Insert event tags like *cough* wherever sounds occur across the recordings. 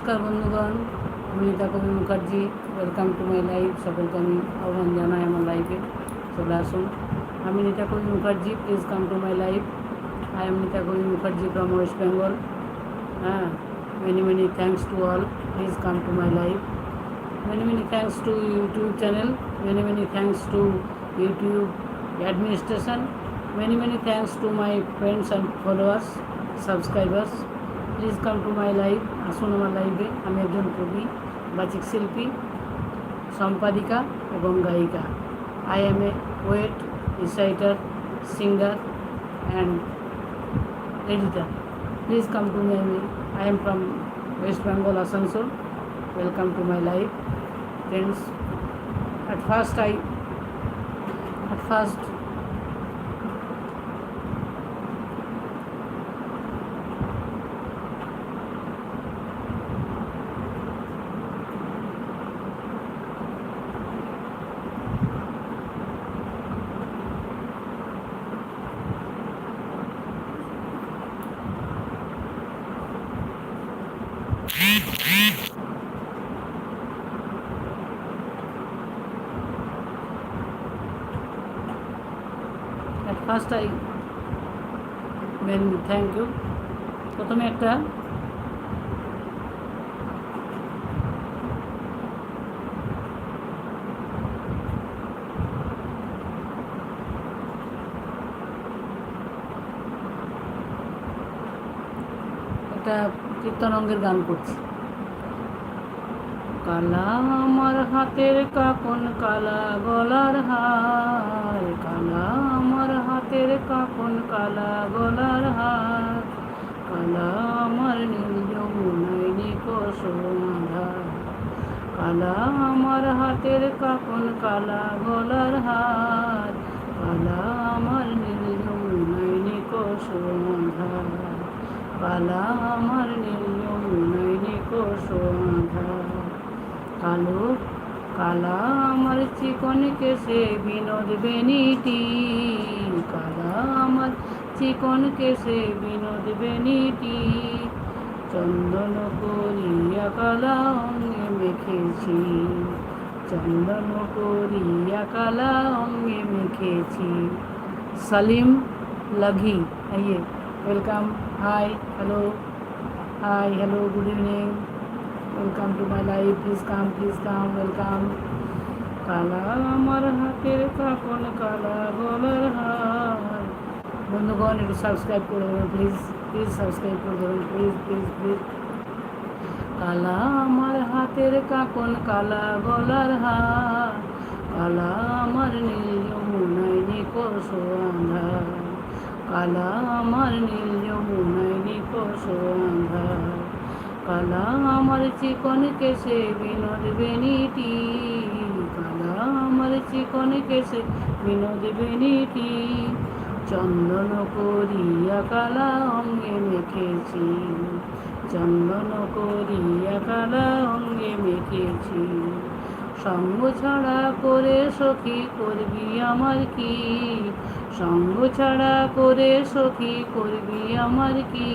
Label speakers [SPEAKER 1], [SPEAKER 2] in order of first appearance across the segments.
[SPEAKER 1] নমস্কার বন্ধুগণ আমি Kabi Mukherjee welcome to my life সকলকে আমি আহ্বান জানাই আমার লাইফে চলে আসুন। আমি Nita Kabi Mukherjee please come to my life I am Nita Kabi Mukherjee from West Bengal হ্যাঁ many many thanks to all please come to my life many many thanks to youtube channel, many many thanks to youtube administration, many many thanks to my friends and followers, subscribers please come to my life আসুন আমার লাইফে আমি একজন কবি বাচিক শিল্পী সম্পাদিকা এবং গায়িকা I am a poet reciter singer and editor please come to my I am from West Bengal Asansol welcome to my life friends, at first i, at first first i when thank you. প্রথমে একটা একটা কীর্তন অঙ্গের গান করছি। কালা আমার হাতের কাপন কালা গলার হার। কালা আমার হাতের কাপন কালা গলার হার। কালা আমার নীল যমুনায় নিকষ আধার কালা আমার হাতের কাপন কালা গলার হার। কালা আমার নীল যমুনায় নিকষ আধার কালা আমার নীল যমুনায় নিকষ আধার কালো কালা আমার চিকন কেসে বিনোদ বেনিটি কালা আমার চিকন কেসে বিনোদ বেনিটি চন্দন করিয়া কালা অঙ্গে মেখেছি। চন্দন করিয়া কালা অঙ্গে মেখেছি। সালিম লাগি, আইয়ে, welcome, hi, hello hi, hello, good evening. Welcome to my life please come please come welcome কালা আমার হাতের কাপন, কালা গলার হার। বন্ধুগণ, একটু সাবস্ক্রাইব করে দেবেন প্লিজ প্লিজ সাবস্ক্রাইব করে দেবেন প্লিজ প্লিজ প্লিজ কালা আমার হাতের কাপন, কালা গলার হার। কালা আমার নীল যমুনায় নিকষ আন্ধার কালা আমার নীল যমুনায় নিকষ আন্ধার কালা আমার চিকন কেসে বিনোদ বেনিটি। কালা আমার চিকন কেসে বিনোদ বেনিটি। চন্দন করিয়া কালা অঙ্গে মেখেছি চন্দন করিয়া কালা অঙ্গে মেখেছি সঙ্গ ছাড়া করে সখী করবি আমার কি? সঙ্গ ছাড়া করে সখী করবি আমার কি?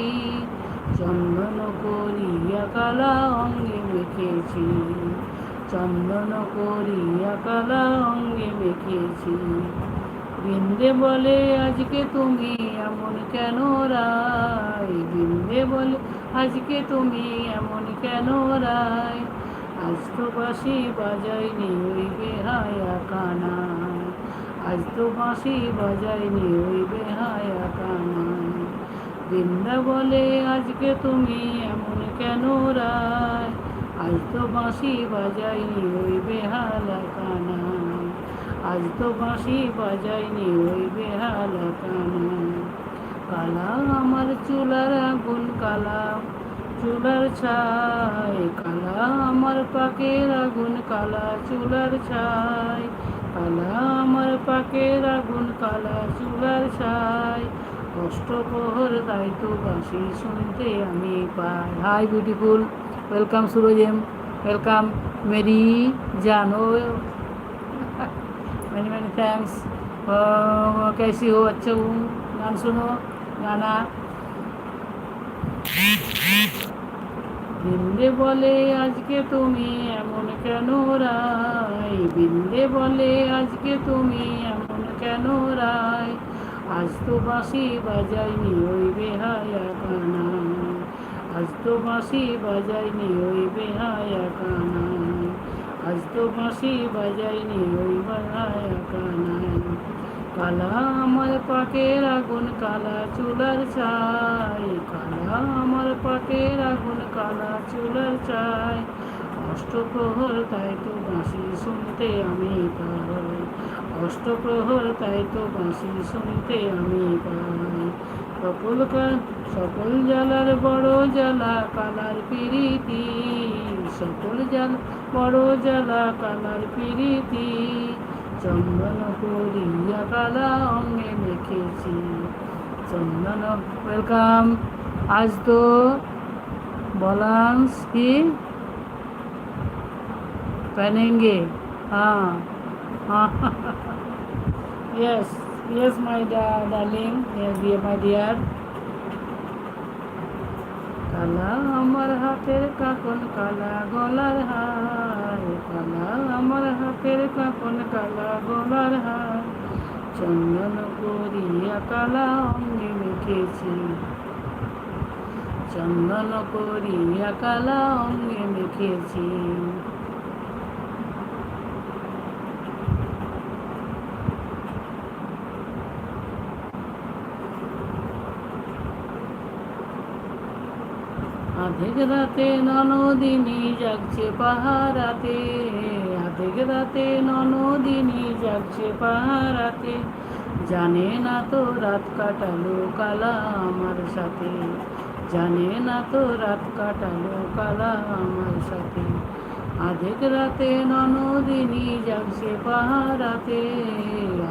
[SPEAKER 1] চন্দন করিয়া কালা অঙ্গে মেখেছি চন্দন করিয়া কালা অঙ্গে মেখেছি। বিন্দে বলে, আজকে তুমি এমন কেন রায়? বিন্দে বলে, আজকে তুমি এমন কেন রায়? আজ তো বাঁশি বাজাইনি ওই বেহায়া কানায়, আজ তো বাঁশি বাজাইনি ওই বেহায়া কানায়। বৃন্দা বলে, আজকে তুমি এমন কেন রায়? আজ তো বাঁশি বাজাইনি ওই বেহালা কানা আজ তো বাঁশি বাজাইনি ওই বেহালা কানায়। কালা আমার চুলার আগুন, কালা চুলার ছাই। কালা আমার পাকের আগুন, কালা চুলার ছাই। কালা আমার পাকের আগুন, কালা চুলার ছাই। অষ্টপ্রহর তাই তো বাঁশি শুনতে আমি পাই হাই বিউটিফুল ওয়েলকাম সুরজেম ওয়েলকাম মেরি জানো मैनी मैनी थैंक्स कैसी हो अच्छा हूँ गान सुनो गाना বিন্দে বলে আজকে তুমি এমন কেন রায় বিন্দে বলে আজকে তুমি এমন কেন রায় আজ তো বাঁশি বাজাইনি ওই বেহায়া কানা আজ তো বাঁশি বাজাইনি ওই বেহায়া কানা আজ তো বাঁশি বাজাইনি ওই বেহায়া কানায় কালা আমার পাকের আগুন কালা চুলার চাই কালা আমার পাকের আগুন কালা চুলার চাই অষ্টপ্রহর তাই তো বাঁশি শুনতে আমি পাই অষ্টপ্রহর তাই তো বাঁশি শুনতে আমি পাই সকল সকল জ্বালার বড় জ্বালা কালার পিরিতি সকল জ্বাল বড় জ্বালা কালার পিরিতি চন্দন করিয়া কালা অঙ্গে মেখেছি চন্দন ওয়েলকাম আজ তো বলান্স কি पहनेंगे हाँ *laughs* yes, yes, my da- darling, yes, dear, my dear. কালা আমার হাতের কাকন কালা গলার হার কালা আমার হাতের কাকন কালা গলার হার চন্দন করিয়া কালা অঙ্গে মেখেছি চন্দন করিয়া কালা অঙ্গে মেখেছি আধেক রাতে ননদিনী জাগছে পাহারাতে আধেক রাতে ননদিনী জাগছে পাহারাতে। জানে না তো রাত কাটালো কালা আমার সাথে, জানে না তো রাত কাটালো কালা আমার সাথে। আধেক রাতে ননদিনী জাগছে পাহারাতে,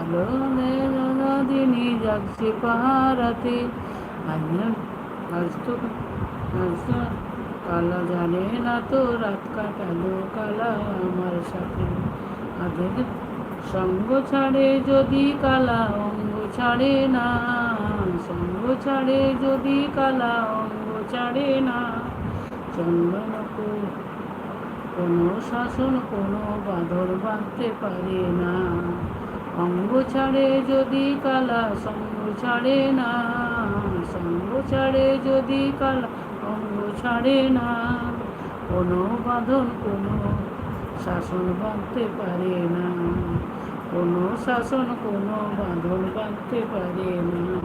[SPEAKER 1] আলো ননদিনী জাগছে পাহারাতে। আজ তো আচ্ছা কালা জানে না তো রাত কাটালো কালা আমার সাথে আধেক সঙ্গ ছাড়ে যদি কালা অঙ্গ ছাড়ে না সঙ্গ ছাড়ে যদি কালা অঙ্গ ছাড়ে না চন্দন কোনো শাসন কোনো বাঁধর বাঁধতে পারে না অঙ্গ ছাড়ে যদি কালা সঙ্গ ছাড়ে না সঙ্গ ছাড়ে যদি কালা অঙ্গ ছাড়ে না। কোনো বাঁধন, কোনো শাসন বাঁধতে পারে না। কোনো শাসন, কোনো বাঁধন বাঁধতে পারে না।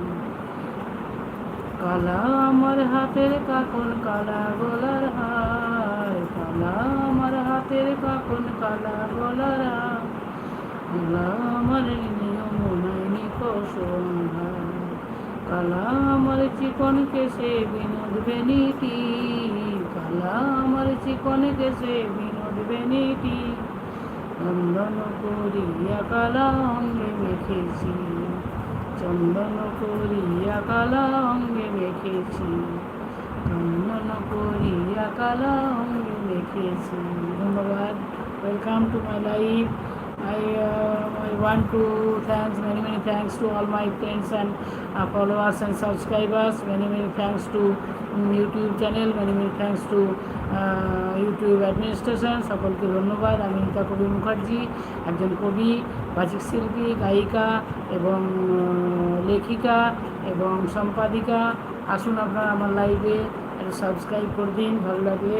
[SPEAKER 1] কালা আমার হাতের কাকন, কালা গলার হার। কালা আমার হাতের কাকন, কালা গলার হার। কালা আমার নিয়ম নাইনি কৌশল কালা আমার চিকন কেসে বিনোদ বেনিটি কালা আমার চিকন কেসে বিনোদ বেনিটি চন্দন করিয়া কালা অঙ্গে মেখেছি চন্দন করিয়া কালা অঙ্গে মেখেছি চন্দন করিয়া কালা অঙ্গে মেখেছি ধন্যবাদ welcome to my life I, uh, I want to thanks many many thanks to all my friends and uh, followers and subscribers. Many many thanks to um, YouTube channel. Many many thanks to uh, YouTube administration. সকলকে ধন্যবাদ আমি নীতা কবি মুখার্জি একজন কবি বাচিক শিল্পী গায়িকা এবং লেখিকা এবং সম্পাদিকা আসুন আপনারা আমার লাইভে সাবস্ক্রাইব করে দিন ভালো লাগলে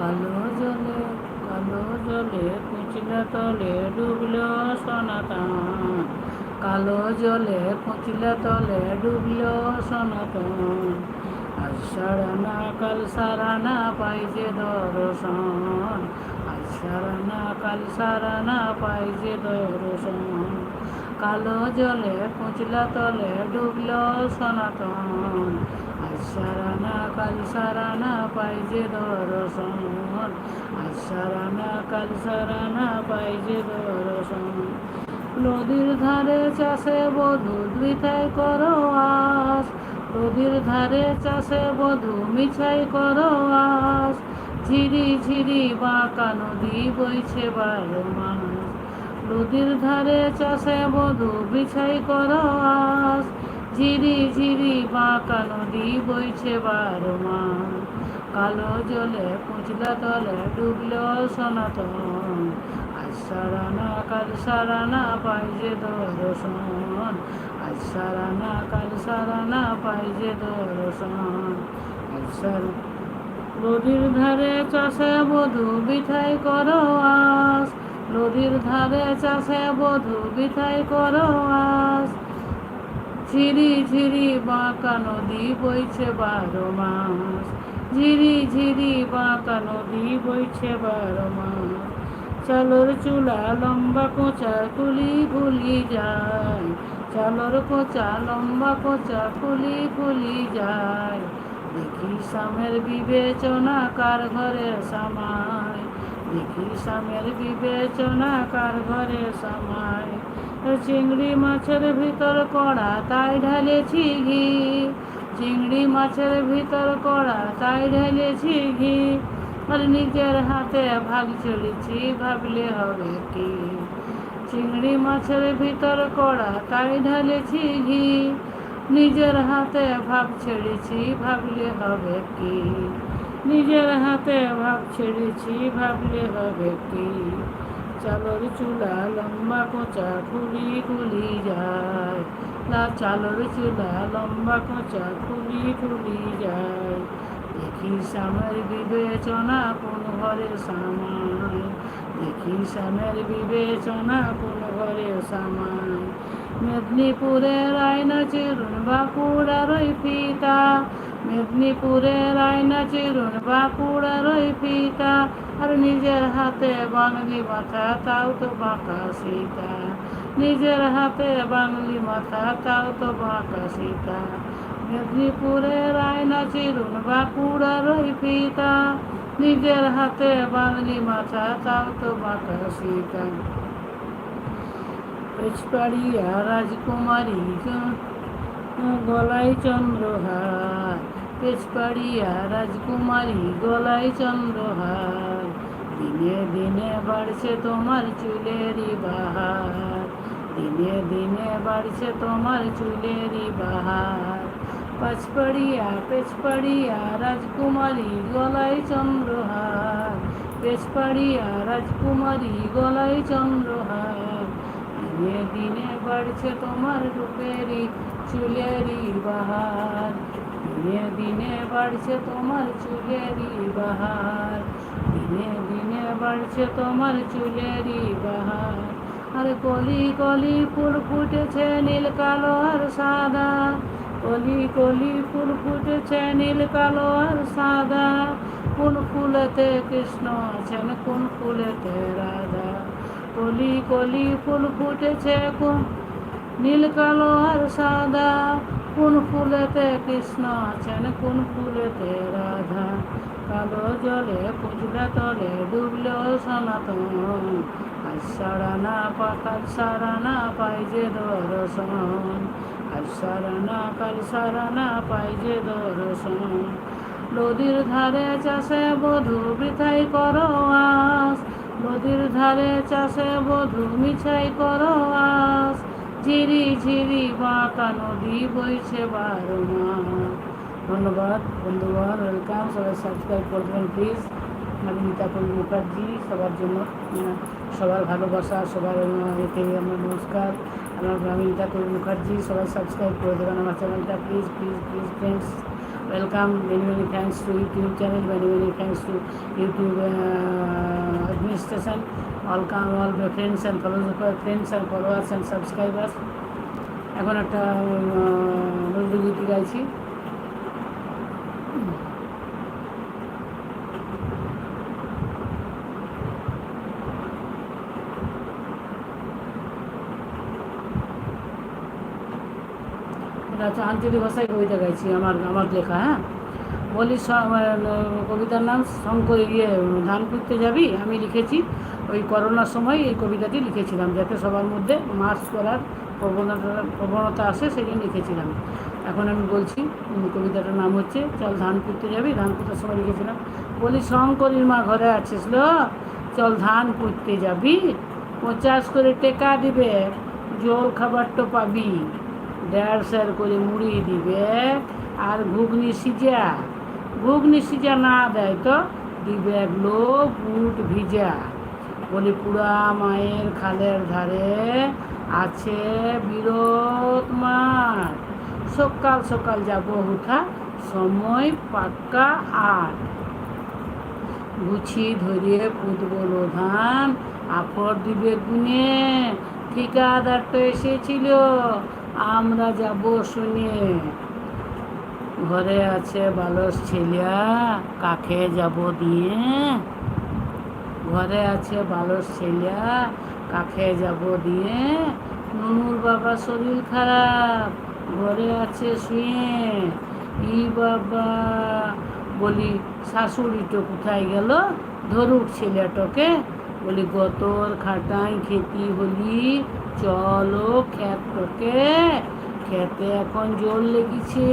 [SPEAKER 1] কালো জলে কালো জলে কুচিলা তলে ডুবল সনাতন। কালো জলে কুচিলা তলে ডুবল সনাতন। আজ সারানা কাল সারানা পাই যে দর্শন। আজ সারানা কাল সারানা পাই যে দর্শন। কালো জলে কুচলা তলে ডুবল সনাতন। সারানা কাল সারানা পাই যে দর্শন। আজ সারানা কাল সারানা পাই যে দর্শন। নদীর ধারে চাষে বধু দুইটাই করো আস নদীর ধারে চাষে বধু মিছাই করো আস ঝিরি ঝিরি বাঁকা নদী বইছে বারো মাস। নদীর ধারে চাষে বধু বিছাই করো আস ঝিরি ঝিরি বাঁকা নদী বইছে বারো মাস কালো জলে পুঁচলা তলে ডুবল সনাতন। আজ সারানা, কাল সারানা পাই যে দর্শন। আজ সারানা, কাল সারানা পাই যে দর্শন। আজ সারা, নদীর ধারে চাষে বধু বিঠাই করো আস। নদীর ধারে চাষে বধু বিঠাই করো আস। ঝিরি ঝিরি বাঁকা নদী বইছে বারো মাস। ঝিরি ঝিরি বাঁকা নদী বইছে বারো মাস। চালোর চুলা লম্বা কোচা কুলি ভুলি যায়। চালোর কোচা লম্বা কোচা কুলি ভুলি যায়। দেখি স্বামের বিবেচনা কার ঘরে সামায় দেখি স্বামের বিবেচনা কার ঘরে সামায় চিংড়ি মাছের ভিতর কড়া, তাই ঢালেছি ঘি। চিংড়ি মাছের ভিতর কড়া, তাই ঢেলেছি ঘি। আর নিজের হাতে ভাগ চলেছি, ভাবলে হবে কি? চিংড়ি মাছের ভিতর কড়া, তাই ঢালেছি ঘি। নিজের হাতে ভাব ছেড়েছি, ভাবলে হবে কি? নিজের হাতে ভাব ছেড়েছি, ভাবলে হবে কি? চালর চুলা লম্বা কোচা খুলি খুলি যায়। না চালর চুলা লম্বা কোচা খুলি খুলি যায়। দেখি সামের বিবেচনা কোন ঘরে সামায় দেখি সামের বিবেচনা কোন ঘরে সামায় মেদিনীপুরের আয়না চিরুন বাঁকুড়ার ওই ফিতা। মেদিনীপুরের আয়না চিরুন বাঁকুড়ার ওই ফিতা। আর নিজের হাতে বাঙালি মাথা তাও তো বাঁকা সীতা নিজের হাতে বাঙালি মাথা তাও তো বাঁকা সীতা মেদিনীপুরের আয়না চিরুন বাঁকুড়ার ফিতা নিজের হাতে বাঙালি মাথা তাও তো বাঁকা সীতা পেছপাড়িয়া রাজকুমারী গলায় চন্দ্রহার পেছপাড়িয়া রাজকুমারী গলায় চন্দ্রহার। দিনে দিনে বাড়ছে তোমার চুলেরই বাহার। দিনে দিনে বাড়ছে তোমার চুলেরই বাহার। পাঁচপাড়িয়া পেছপাড়িয়া রাজকুমারী গলায় চন্দ্রহার। পেছপাড়িয়া রাজকুমারী গলায় চন্দ্রহার। দিনে দিনে বাড়ছে তোমার রূপেরই চুলেরই বাহার। দিনে দিনে বাড়ছে তোমার চুলেরই বাহার। দিনে দিনে বাড়ছে তোমার চুলেরই বাহার। আর কলি কলি ফুল ফুটেছে নীল কালো আর সাদা। কলি কলি ফুল ফুটেছে নীল কালো আর সাদা। কোন ফুলেতে কৃষ্ণ আছেন, কোন ফুলেতে রাধা। কলি কলি ফুল ফুটেছে কোন নীল কালো আর সাদা। কোন ফুলেতে কৃষ্ণ আছেন, কোন ফুলেতে রাধা? কালো জলে পুজলা তলে ডুবলো সনাতন আজ সারা না পাকাল সারা না পাই যে দর্শন। আজ সারা না কাল সারা না পাই যে দর্শন। নদীর ধারে চাষে বধু বৃথাই করো আস। নদীর ধারে চাষে বধু মিছাই করো আস। ঝিরি ঝিরি বাঁকা নদী বইছে বারো ধন্যবাদ, বন্ধুগণ ওয়েলকাম সবাই সাবস্ক্রাইব করবেন প্লিজ আমি নীতাপন মুখার্জি, সবার জন্য সবার ভালোবাসা, সবার এতে আমার নমস্কার। আমার আমি নীতাপন মুখার্জি, সবাই সাবস্ক্রাইব করে দেবেন আমার চ্যানেলটা please please please friends welcome many many thanks to YouTube channel many many thanks to YouTube administration all come all the friends and follow friends and followers and subscribers এখন একটা নজরগীতি গাইছি। আচ্ছা আঞ্চলিক ভাষায় কবিতা গাইছি, আমার আমার লেখা হ্যাঁ? বলি কবিতার নাম, শঙ্কর ইয়ে ধান করতে যাবি, আমি লিখেছি। ওই করোনার সময় এই কবিতাটি লিখেছিলাম, যাতে সবার মধ্যে মাস্ক করার প্রবণতা প্রবণতা আসে সেটি লিখেছিলাম। এখন আমি বলছি কবিতাটার নাম হচ্ছে, চল ধান পুঁততে যাবি, ধান পুঁতার সময় লিখেছিলাম। বলি, শঙ্করীর মা ঘরে আছিস লো, চল ধান পুঁততে যাবি পঞ্চাশ করে টেকা দিবে, জল খাবারটা পাবি, দেড় সের করে মুড়ি দিবে, আর ঘুগনি সিজা। ঘুগনি সিজা না দেয় তো? দিবে এগুলো বুট ভিজা। বলি, পুরা মায়ের খালের ধারে আছে বিরত মাঠ। সকাল সকাল যাব উঠা সময় পাক্কা আট। গুছি ধরিয়ে পুঁতবল ধান আফর দিবে গুনে। ঠিকাদার তো এসেছিল, আমরা যাব শুনে। ঘরে আছে বালস ছেলিয়া কাকে যাব দিয়ে? ঘরে আছে বালস ছেলিয়া কাকে যাব দিয়ে? নুনুর বাবা শরীর খারাপ, ঘরে আছে শুয়ে। ই বাবা, বলি শাশুড়িটো কোথায় গেল? ধরুক ছেলেটাকে। বলি, গতর খাটাই খেতি হলি, চলো ক্ষেতটাকে খেতে এখন জল লেগেছে।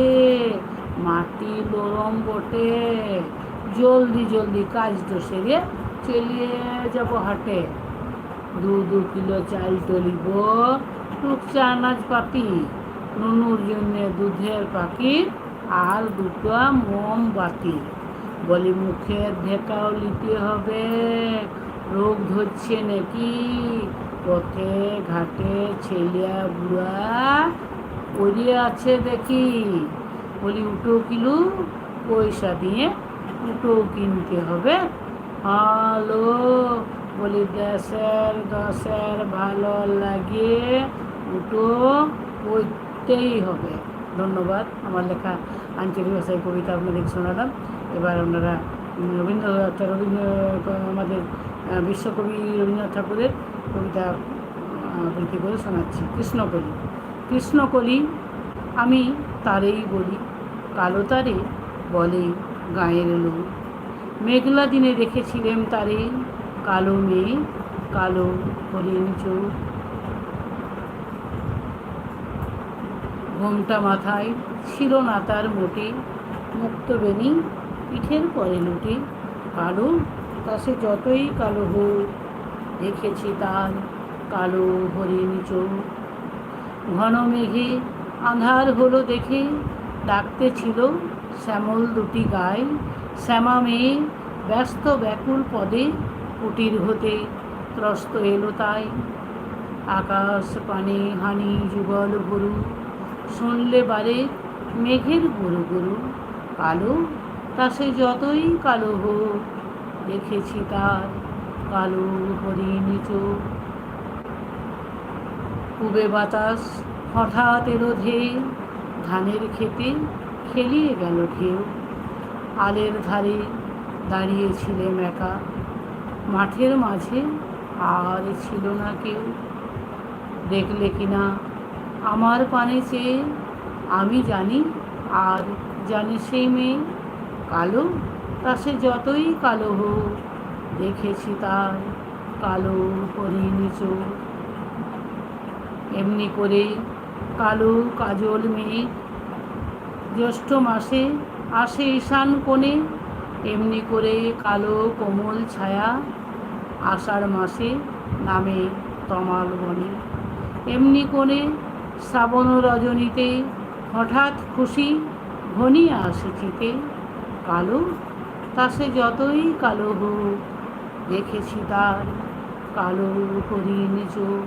[SPEAKER 1] মাটি নরম বটে। জলদি জলদি কাজ তো সেরে চলিয়ে যাব হাটে। দু দু কিলো চাল তলিব টুকচা আনাজ পাতি নুনুর জন্যে দুধের পাকিট আর দুটো, মোমবাতি। বলি মুখের ঢেকাও নিতে হবে। রোগ ধরছে নাকি? পথে ঘাটে ছেলিয়া বুড়া পড়ে আছে দেখি। বলি উটো কিলো, পয়সা দিয়ে উটো কিনতে হবে। হ্যালো বলি দেশের দশের ভালো লাগে উটো পড়তেই হবে। ধন্যবাদ, আমার লেখা আঞ্চলিক ভাষায় কবিতা আপনাদের শোনালাম। এবার আপনারা রবীন্দ্রনাথ, রবীন্দ্র, আমাদের বিশ্বকবি রবীন্দ্রনাথ ঠাকুরের কবিতা আবৃত্তি করে শোনাচ্ছি। কৃষ্ণকলি কৃষ্ণকলি আমি তারেই বলি, কালো তারে বলে গায়ের লোক। মেঘলা দিনে দেখেছিলেম তারে, কালো মেয়ে কালো হরিণ চোখ। ঘোমটা মাথায় ছিল না তার মোটে, মুক্ত বেনি পিঠের পরে লুটে। কালো, তা সে যতই কালো হোক, দেখেছি তার কালো হরিণ চোখ। ঘন মেঘে আঁধার হলো দেখে ডাকতে ছিল শ্যামল দুটি গায়ে শ্যামা মেয়ে ব্যস্ত ব্যাকুল পদে কুটির হতে ত্রস্ত এলো তাই। আকাশ পানে হানি যুগল ভরু, শুনলে বারে মেঘের গুরু গুরু। কালো, তা সে যতই কালো হোক, দেখেছি তার কালো হরিণ চোখ। পূবে বাতাস হঠাৎ এলো ধেয়ে ধানের খেতে খেলিয়ে গেল ঢেউ। আলের ধারে দাঁড়িয়েছিলেম একা, মাঠের মাঝে আর ছিল না কেউ। দেখলে কিনা আমার পানে চেয়ে আমি জানি, আর জানে সেই মেয়ে কালো, তা সে যতই কালো হোক, দেখেছি তার কালো হরিণ চোখ। এমনি করে কালো, কাজল মেয়ে। জ্যৈষ্ঠ মাসে আসে ঈশান কোণে, এমনি করে কালো কোমল ছায়া আষাঢ় মাসে নামে তমাল বনে। এমনি কোণে শ্রাবণ রজনীতে হঠাৎ খুশি ঘনিয়ে আসে চিতে কালো? তা সে যতই কালো হোক, দেখেছি তার কালো হরিণ চোখ।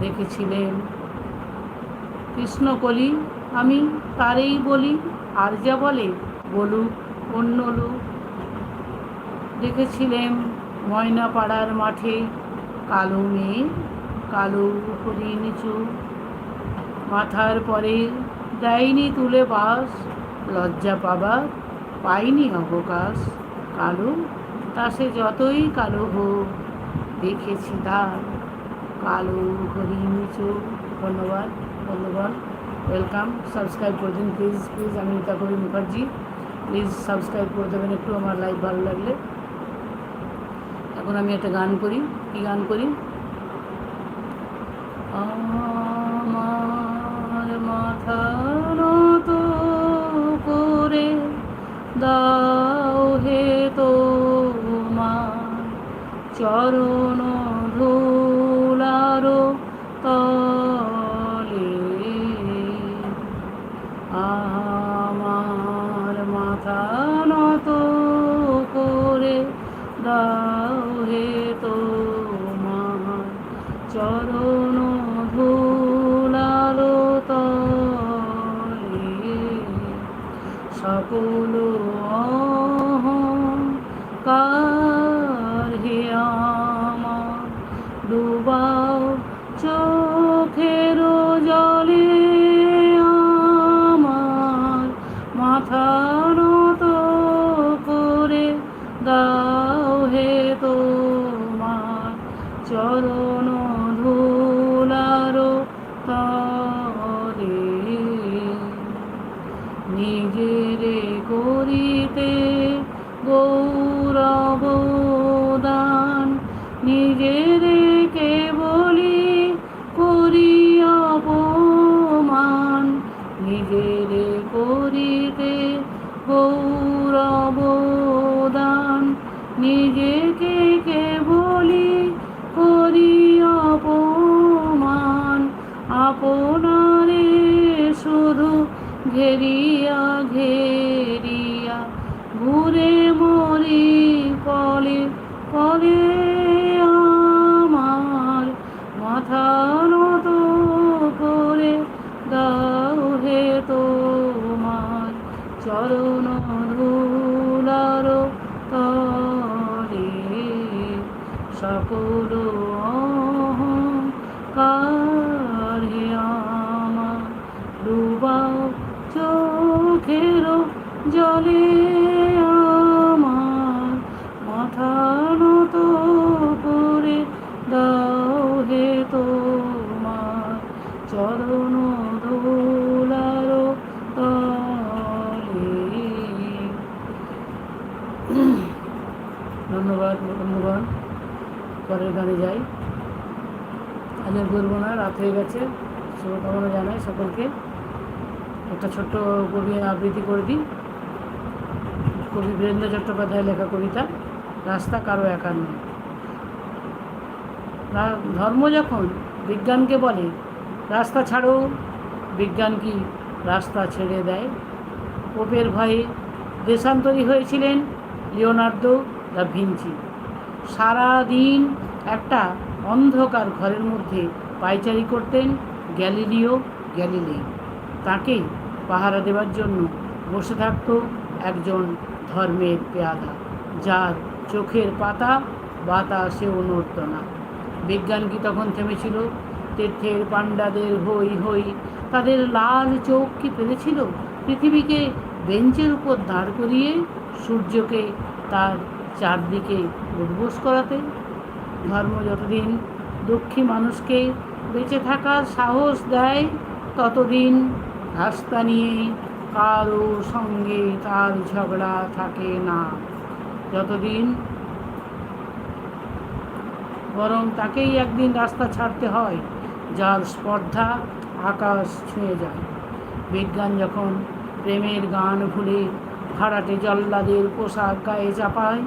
[SPEAKER 1] দেখেছিলেন। কৃষ্ণকলি আমি তারেই বলি, আর যা বলে, বলুক অন্য লোক। দেখেছিলেন ময়নাপাড়ার মাঠে কালো মেয়ে কালো হরিণ নিচু মাথার পরে দেয়নি তুলে বাস, লজ্জা পাবার পাইনি অবকাশ। কালো, তা সে যতই কালো হোক, দেখেছি তার কালো হরিণ চোখ ধন্যবাদ ধন্যবাদ ওয়েলকাম সাবস্ক্রাইব করে দিন প্লিজ প্লিজ আমি নিতা কবি মুখার্জি। প্লিজ সাবস্ক্রাইব করে দেবেন একটু, আমার লাইভ ভালো লাগলে। এখন আমি একটা গান করি। কি গান করি? আমার মাথা নত করে দাও হে তোমার চরণ। দাও হে নিজেরে কেবলি করি অপমান? নিজেরে করিতে গৌরব দান নিজেকে কেবলি করি অপমান? আপনারে শুধু ঘেরিয়া ঘেরিয়া জলে আমার মাথা নত করে দাও হে তোমার চরণ ধুলার তলে। ধন্যবাদ পরের গানে যাই। আজ বলব না, রাত হয়ে গেছে। শুভকামনা জানাই সকলকে। একটা ছোট্ট কবি আবৃত্তি করে দিই। কবি বীরেন্দ্র চট্টোপাধ্যায় লেখা কবিতা, রাস্তা কারও একার নয়। ধর্ম যখন বিজ্ঞানকে বলে, রাস্তা ছাড়ো, বিজ্ঞান কি রাস্তা ছেড়ে দেয়? পোপের ভয়ে দেশান্তরী হয়েছিলেন লিওনার্দো দা ভিঞ্চি। সারা দিন একটা অন্ধকার ঘরের মধ্যে পায়চারি করতেন গ্যালিলিও গ্যালিলি তাকেই পাহারা দেওয়ার জন্য বসে থাকত একজন ধর্মের পেয়াদা, যার চোখের পাতা বাতাসেও নড়ত বিজ্ঞান কি তখন থেমেছিল? তীর্থের পাণ্ডাদের হই হই তাদের লাল চোখ কি পেরেছিল পৃথিবীকে বেঞ্চের উপর দাঁড় করিয়ে সূর্যকে তার চারদিকে উদ্বোস করাতে। ধর্ম যতদিন দুঃখী মানুষকে বেঁচে থাকার সাহস দেয়, ততদিন রাস্তা নিয়ে কারও সঙ্গে তার ঝগড়া থাকে না। যতদিন বরং তাকেই একদিন রাস্তা ছাড়তে হয়, যার স্পর্ধা আকাশ ছুঁয়ে যায়। বিজ্ঞান যখন প্রেমের গান ভুলে ভাড়াটে জল্লাদের পোশাক গায়ে চাপায়,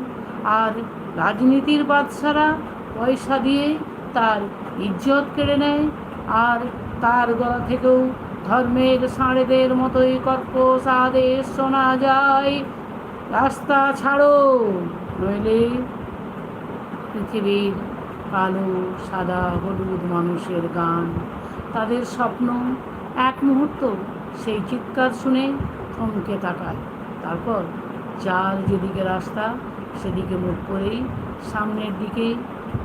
[SPEAKER 1] আর রাজনীতির বাদশারা পয়সা দিয়ে তার ইজ্জত কেড়ে নেয়, আর তার গলা থেকেও ধর্মের সাঁড়েদের মতোই কর্কশ আদেশ শোনা যায়। রাস্তা ছাড়ো, নইলে পৃথিবীর কালো, সাদা, হলুদ মানুষের গান। তাদের স্বপ্ন এক মুহূর্ত সেই চিৎকার শুনে থমকে তাকায়। তারপর যার যেদিকে রাস্তা, সেদিকে মুখ করেই সামনের দিকে,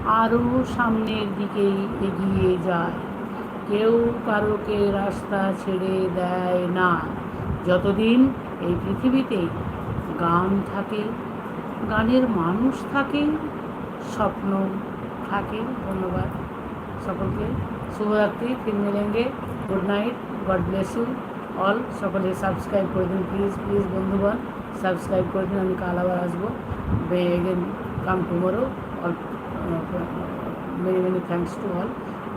[SPEAKER 1] আরও সামনের দিকেই এগিয়ে যায়। কেউ কারোকে রাস্তা ছেড়ে দেয় না। যতদিন এই পৃথিবীতে গান থাকে, গানের মানুষ থাকে, স্বপ্ন থাকে, ধন্যবাদ সকলকে। শুভরাত্রি ফির মিলেঙ্গে good night, God bless you all. সকলে সাবস্ক্রাইব করে দিন, প্লিজ প্লিজ বন্ধুগণ, সাবস্ক্রাইব করে দিন, আমি কাল আবার আসব। Bye again come tomorrow all many many thanks to all